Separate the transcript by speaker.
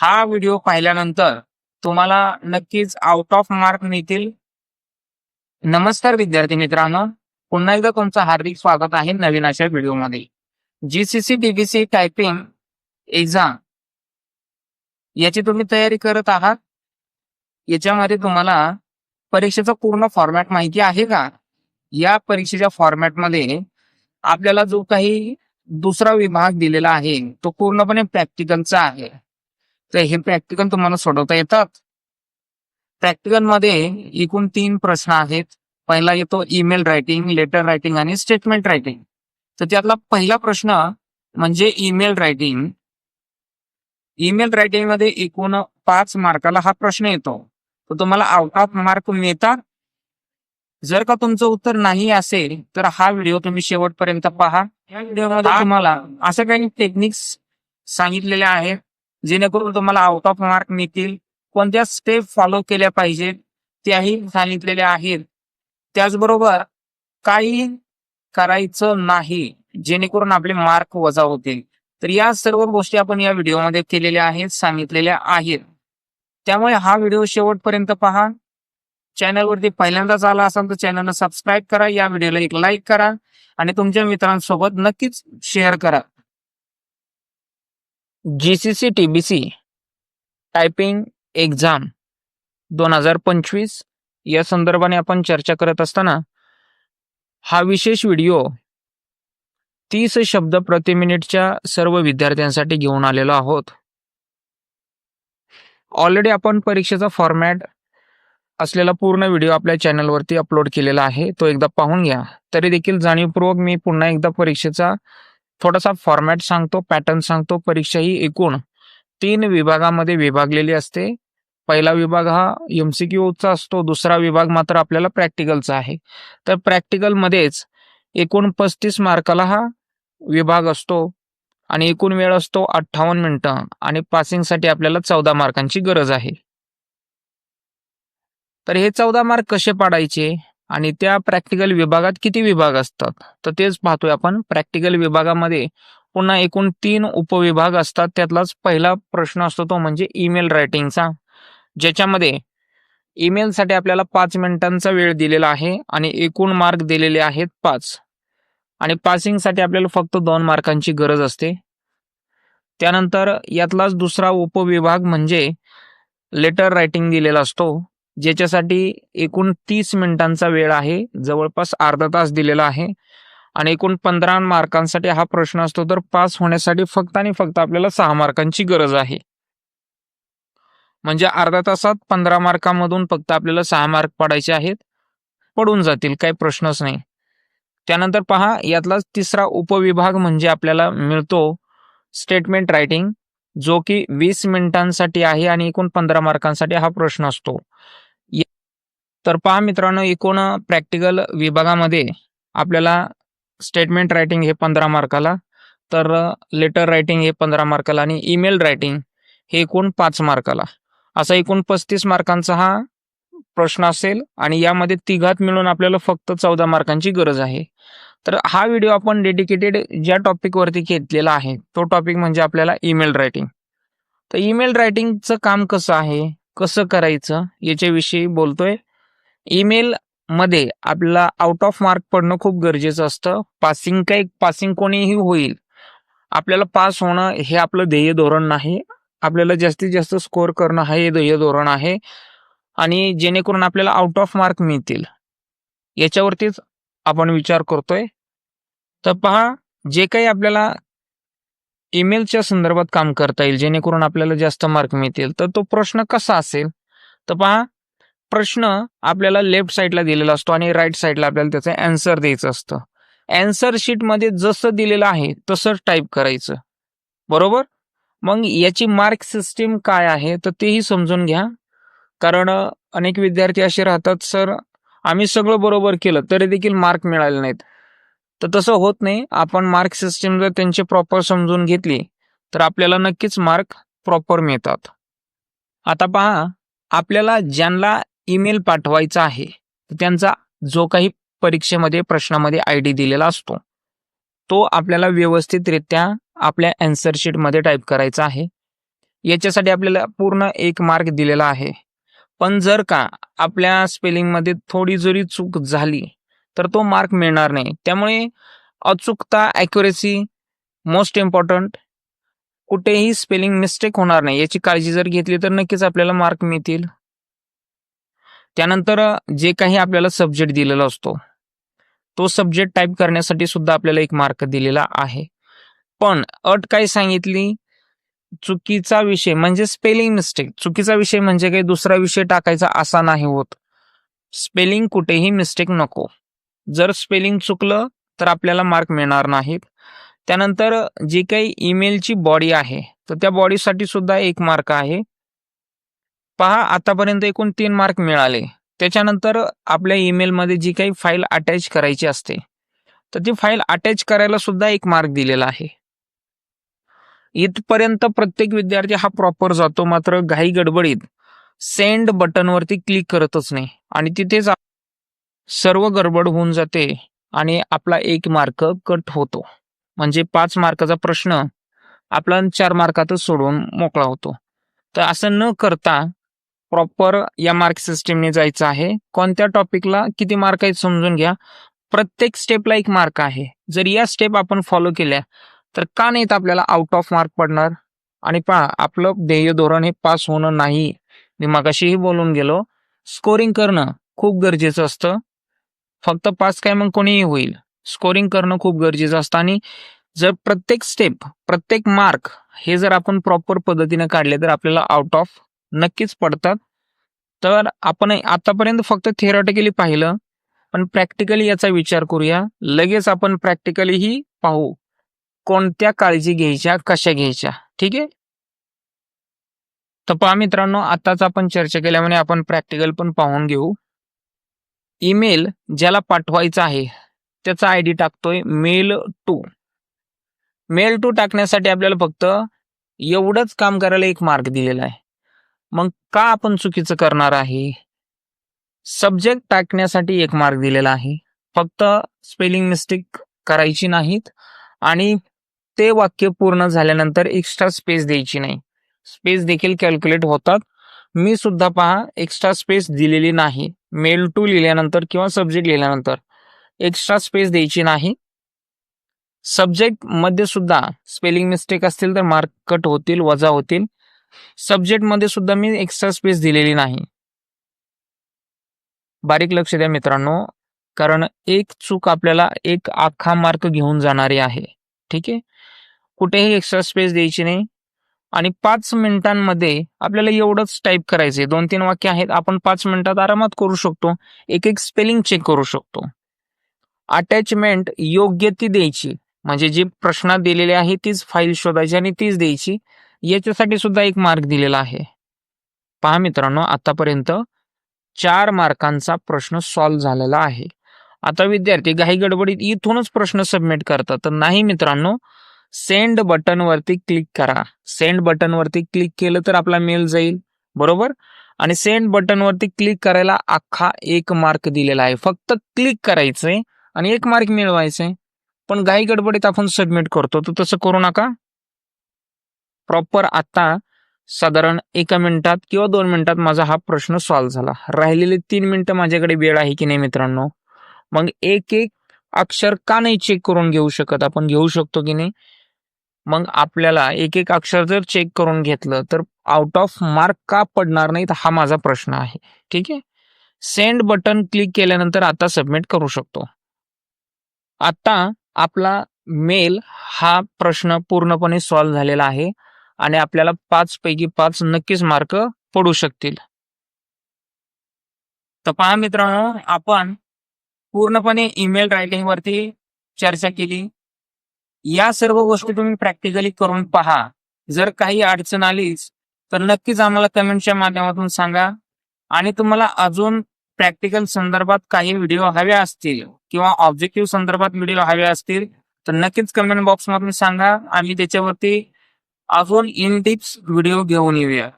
Speaker 1: हा व्हिडिओ पाहिल्यानंतर तुम्हाला नक्कीच आउट ऑफ मार्क मिळतील. नमस्कार विद्यार्थी मित्रांनो पुन्हा एकदा तुमचं हार्दिक स्वागत आहे नवीन अशा व्हिडिओमध्ये. जीसीसी डीबीसी टायपिंग एक्झाम याची तुम्ही तयारी करत आहात? याच्यामध्ये तुम्हाला परीक्षेचा पूर्ण फॉर्मॅट माहिती आहे का? या परीक्षेच्या फॉर्मॅटमध्ये आपल्याला जो काही दुसरा विभाग दिलेला आहे तो पूर्णपणे प्रॅक्टिकलचा आहे. तर हे प्रॅक्टिकल तुम्हाला सोडवता येतात. प्रॅक्टिकलमध्ये एकूण तीन प्रश्न आहेत. पहिला येतो ईमेल रायटिंग लेटर रायटिंग आणि स्टेटमेंट रायटिंग तर त्यातला पहिला प्रश्न म्हणजे ईमेल रायटिंग ईमेल रायटिंगमध्ये एकूण पाच मार्काला हा प्रश्न येतो. तर तुम्हाला आउट ऑफ मार्क मिळतात. जर का तुमचं उत्तर नाही असेल तर हा व्हिडिओ तुम्ही शेवटपर्यंत पहा. या व्हिडिओमध्ये तुम्हाला अशा काही टेक्निक्स सांगितलेल्या आहेत. जेणेकरून तुम्हाला आउट ऑफ मार्क मिळतील. कोणत्या स्टेप फॉलो केल्या पाहिजेत त्याही सांगितलेल्या आहेत. त्याचबरोबर काही करायचं नाही जेणेकरून आपले मार्क वजा होतील. तर या सर्व गोष्टी आपण या व्हिडिओमध्ये केलेल्या आहेत सांगितलेल्या आहेत. त्यामुळे हा व्हिडिओ शेवटपर्यंत पहा. चॅनलवरती पहिल्यांदाच आला असाल तर चॅनलला सबस्क्राईब करा. या व्हिडिओला एक लाईक करा. आणि तुमच्या मित्रांसोबत नक्कीच शेअर करा. जीसीसी सी टायपिंग एक्झाम दोन हजार पंचवीस. या संदर्भाने आपण चर्चा करत असताना हा विशेष व्हिडिओ तीस शब्द प्रति मिनिटच्या सर्व विद्यार्थ्यांसाठी घेऊन आलेलो आहोत. ऑलरेडी आपण परीक्षेचा फॉर्मॅट असलेला पूर्ण व्हिडिओ आपल्या चॅनलवरती अपलोड केलेला आहे. तो एकदा पाहून घ्या. तरी देखील जाणीवपूर्वक मी पुन्हा एकदा परीक्षेचा थोडासा फॉर्मॅट सांगतो पॅटर्न सांगतो परीक्षा ही एकूण तीन विभागामध्ये विभागलेली असते. पहिला विभाग हा एमसीक्यूचा असतो दुसरा विभाग मात्र आपल्याला प्रॅक्टिकलचा आहे. तर प्रॅक्टिकलमध्येच एकूण पस्तीस मार्काला हा विभाग असतो आणि एकूण वेळ असतो अठ्ठावन्न मिनिटं आणि पासिंगसाठी आपल्याला चौदा मार्कांची गरज आहे. तर हे चौदा मार्क कसे पाडायचे? आणि त्या प्रॅक्टिकल विभागात किती विभाग असतात? तर तेच पाहतोय आपण. प्रॅक्टिकल विभागामध्ये पुन्हा एकूण तीन उपविभाग असतात. त्यातलाच पहिला प्रश्न असतो तो म्हणजे ईमेल रायटिंगचा ज्याच्यामध्ये ईमेलसाठी आपल्याला पाच मिनिटांचा वेळ दिलेला आहे आणि एकूण मार्क दिलेले आहेत पाच. आणि पासिंगसाठी आपल्याला फक्त दोन मार्कांची गरज असते. त्यानंतर यातलाच दुसरा उपविभाग म्हणजे लेटर रायटिंग दिलेला असतो. ज्याच्यासाठी एकूण तीस मिनिटांचा वेळ आहे जवळपास अर्धा तास दिलेला आहे. आणि एकूण पंधरा मार्कांसाठी हा प्रश्न असतो तर पास होण्यासाठी फक्त आणि फक्त आपल्याला सहा मार्कांची गरज आहे. म्हणजे अर्धा तासात पंधरा मार्कामधून फक्त आपल्याला सहा मार्क पडायचे आहेत पडून जातील काही प्रश्नच नाही. त्यानंतर पहा यातलाच तिसरा उपविभाग म्हणजे आपल्याला मिळतो स्टेटमेंट रायटिंग जो की वीस मिनिटांसाठी आहे आणि एकूण पंधरा मार्कांसाठी हा प्रश्न असतो. तर पहा मित्रांनो एकूण प्रॅक्टिकल विभागामध्ये आपल्याला स्टेटमेंट रायटिंग हे पंधरा मार्काला तर लेटर रायटिंग हे पंधरा मार्काला आणि ईमेल रायटिंग हे एकूण पाच मार्काला. असा एकूण पस्तीस मार्कांचा हा प्रश्न असेल आणि यामध्ये तिघात मिळून आपल्याला फक्त चौदा मार्कांची गरज आहे. तर हा व्हिडिओ आपण डेडिकेटेड ज्या टॉपिकवरती घेतलेला आहे तो टॉपिक म्हणजे आपल्याला ईमेल रायटिंग तर ईमेल रायटिंगचं काम कसं आहे कसं करायचं याच्याविषयी बोलतोय. ईमेल मध्ये आपल्याला आउट ऑफ मार्क पडणं खूप गरजेचं असतं. पासिंग काही पासिंग कोणीही होईल. आपल्याला पास होणं हे आपलं ध्येय धोरण नाही. आपल्याला जास्तीत जास्त स्कोअर करणं हे ध्येय धोरण आहे. आणि जेणेकरून आपल्याला आउट ऑफ मार्क मिळतील. याच्यावरतीच आपण विचार करतोय. तर पहा जे काही आपल्याला ईमेलच्या संदर्भात काम करता येईल जेणेकरून आपल्याला जास्त मार्क मिळतील. तर तो प्रश्न कसा असेल? तर पहा प्रश्न आपल्याला लेफ्ट साईडला दिलेला असतो आणि राईट साईडला आपल्याला त्याचं अँसर द्यायचं असतं. अँसर शीटमध्ये जसं दिलेलं आहे तसं टाईप करायचं. बरोबर? मग याची मार्क सिस्टीम काय आहे तर तेही समजून घ्या. कारण अनेक विद्यार्थी असे राहतात सर आम्ही सगळं बरोबर केलं तरी देखील मार्क मिळाले नाहीत. तर तसं होत नाही. आपण मार्क सिस्टीम जर त्यांचे प्रॉपर समजून घेतली तर आपल्याला नक्कीच मार्क प्रॉपर मिळतात. आता पहा आपल्याला ज्यांना ईमेल पाठवायचा आहे त्यांचा जो काही परीक्षेमध्ये प्रश्नामध्ये आय डी दिलेला असतो तो आपल्याला व्यवस्थितरित्या आपल्या अँसर शीटमध्ये टाईप करायचा आहे. याच्यासाठी आपल्याला पूर्ण एक मार्क दिलेला आहे. पण जर का आपल्या स्पेलिंगमध्ये थोडी जरी चूक झाली तर तो मार्क मिळणार नाही. त्यामुळे अचूकता ॲक्युरेसी मोस्ट इम्पॉर्टंट कुठेही स्पेलिंग मिस्टेक होणार नाही. याची काळजी जर घेतली तर नक्कीच आपल्याला मार्क मिळतील. त्यानंतर जे काही आपल्याला सब्जेक्ट दिलेला असतो तो सब्जेक्ट टाईप करण्यासाठी सुद्धा आपल्याला एक मार्क दिलेला आहे. पण अट काय सांगितली? चुकीचा विषय म्हणजे स्पेलिंग मिस्टेक चुकीचा विषय म्हणजे काही दुसरा विषय टाकायचा असा नाही होत. स्पेलिंग कुठेही मिस्टेक नको. जर स्पेलिंग चुकलं तर आपल्याला मार्क मिळणार नाहीत. त्यानंतर जी काही ईमेलची बॉडी आहे तर त्या बॉडीसाठी सुद्धा एक मार्क आहे. पहा आतापर्यंत एकूण तीन मार्क मिळाले. त्याच्यानंतर आपल्या ईमेलमध्ये जी काही फाईल अटॅच करायची असते तर ती फाईल अटॅच करायला सुद्धा एक मार्क दिलेला आहे. इथपर्यंत प्रत्येक विद्यार्थी हा प्रॉपर जातो मात्र घाई गडबडीत सेंड बटनवरती क्लिक करतच नाही. आणि तिथेच सर्व गडबड होऊन जाते आणि आपला एक मार्क कट होतो. म्हणजे पाच मार्काचा प्रश्न आपला चार मार्कातच सोडवून मोकळा होतो. तर असं न करता प्रॉपर या मार्क सिस्टीमने जायचं आहे. कोणत्या टॉपिकला किती मार्क आहेत समजून घ्या. प्रत्येक स्टेपला एक मार्क आहे. जर या स्टेप आपण फॉलो केल्या तर का नाहीत आपल्याला आउट ऑफ मार्क पडणार? आणि पहा आपलं ध्येय धोरण हे पास होणं नाही. मी मागाशीही बोलून गेलो. स्कोरिंग करणं खूप गरजेचं असतं. फक्त पास काय मग कोणीही होईल. स्कोरिंग करणं खूप गरजेचं असतं. आणि जर प्रत्येक स्टेप प्रत्येक मार्क हे जर आपण प्रॉपर पद्धतीने काढले तर आपल्याला आउट ऑफ नक्कीच पडतात. तर आपण आतापर्यंत फक्त थिअरॉटिकली पाहिलं. पण प्रॅक्टिकली याचा विचार करूया. लगेच आपण प्रॅक्टिकलीही पाहू. कोणत्या काळजी घ्यायच्या कशा घ्यायच्या. ठीक आहे? तर पहा मित्रांनो आताच आपण चर्चा केल्यामुळे आपण प्रॅक्टिकल पण पाहून घेऊ. ईमेल ज्याला पाठवायचा आहे त्याचा आय डी टाकतोय मेल टू. मेल टू टाकण्यासाठी आपल्याला फक्त एवढंच काम करायला एक मार्ग दिलेला आहे. मग का आपण चुकीचं करणार आहे? सब्जेक्ट टाकण्यासाठी एक मार्क दिलेला आहे. फक्त स्पेलिंग मिस्टेक करायची नाहीत आणि ते वाक्य पूर्ण झाल्यानंतर एक्स्ट्रा स्पेस द्यायची नाही. स्पेस देखील कॅल्क्युलेट होतात. मी सुद्धा पहा एक्स्ट्रा स्पेस दिलेली नाही. मेल टू लिहिल्यानंतर किंवा सब्जेक्ट लिहिल्यानंतर एक्स्ट्रा स्पेस द्यायची नाही. सब्जेक्टमध्ये सुद्धा स्पेलिंग मिस्टेक असतील तर मार्क कट होतील वजा होतील. सब्जेक्टमध्ये सुद्धा मी एक्स्ट्रा स्पेस दिलेली नाही. बारीक लक्ष द्या मित्रांनो. कारण एक चूक आपल्याला एक आखा मार्क घेऊन जाणारी आहे. ठीक आहे? कुठेही एक्स्ट्रा स्पेस द्यायची नाही. आणि पाच मिनिटांमध्ये आपल्याला एवढंच टाईप करायचंय. दोन तीन वाक्य आहेत. आपण पाच मिनिटात आरामात करू शकतो. एक एक स्पेलिंग चेक करू शकतो. अटॅचमेंट योग्य ती द्यायची. म्हणजे जी प्रश्नात दिलेली आहे तीच फाईल शोधायची आणि तीच द्यायची. याच्यासाठी सुद्धा एक मार्क दिलेला आहे. पहा मित्रांनो आतापर्यंत चार मार्कांचा प्रश्न सॉल्व्ह झालेला आहे. आता विद्यार्थी घाई गडबडीत इथूनच प्रश्न सबमिट करतात. तर नाही मित्रांनो सेंड बटनवरती क्लिक करा. सेंड बटनवरती क्लिक केलं तर आपला मेल जाईल. बरोबर? आणि सेंड बटनवरती क्लिक करायला अख्खा एक मार्क दिलेला आहे. फक्त क्लिक करायचंय आणि एक मार्क मिळवायचंय. पण घाई गडबडीत आपण सबमिट करतो. तर तसं करू नका. प्रॉपर आता साधारण एका मिनिटात किंवा दोन मिनिटात माझा हा प्रश्न सॉल्व्ह झाला. राहिलेले तीन मिनिटं माझ्याकडे वेळ आहे की नाही मित्रांनो? मग एक एक अक्षर का नाही चेक करून घेऊ शकत आपण? घेऊ शकतो की नाही? मग आपल्याला एक एक अक्षर जर चेक करून घेतलं तर आउट ऑफ मार्क का पडणार नाहीत हा माझा प्रश्न आहे. ठीक आहे? सेंड बटन क्लिक केल्यानंतर आता सबमिट करू शकतो. आता आपला मेल हा प्रश्न पूर्णपणे सॉल्व्ह झालेला आहे. आणि आपल्याला पाच पैकी पाच नक्कीच मार्क पडू शकतील. तर पहा मित्रांनो आपण पूर्णपणे ईमेल रायटिंग वरती चर्चा केली. या सर्व गोष्टी तुम्ही प्रॅक्टिकली करून पहा. जर काही अडचण आलीच तर नक्कीच आम्हाला कमेंटच्या माध्यमातून सांगा. आणि तुम्हाला अजून प्रॅक्टिकल संदर्भात काही व्हिडिओ हवे असतील किंवा ऑब्जेक्टिव्ह संदर्भात व्हिडिओ हवे असतील तर नक्कीच कमेंट बॉक्स मधून सांगा. आम्ही त्याच्यावरती अजून इन टिप्स व्हिडिओ घेऊन येऊया.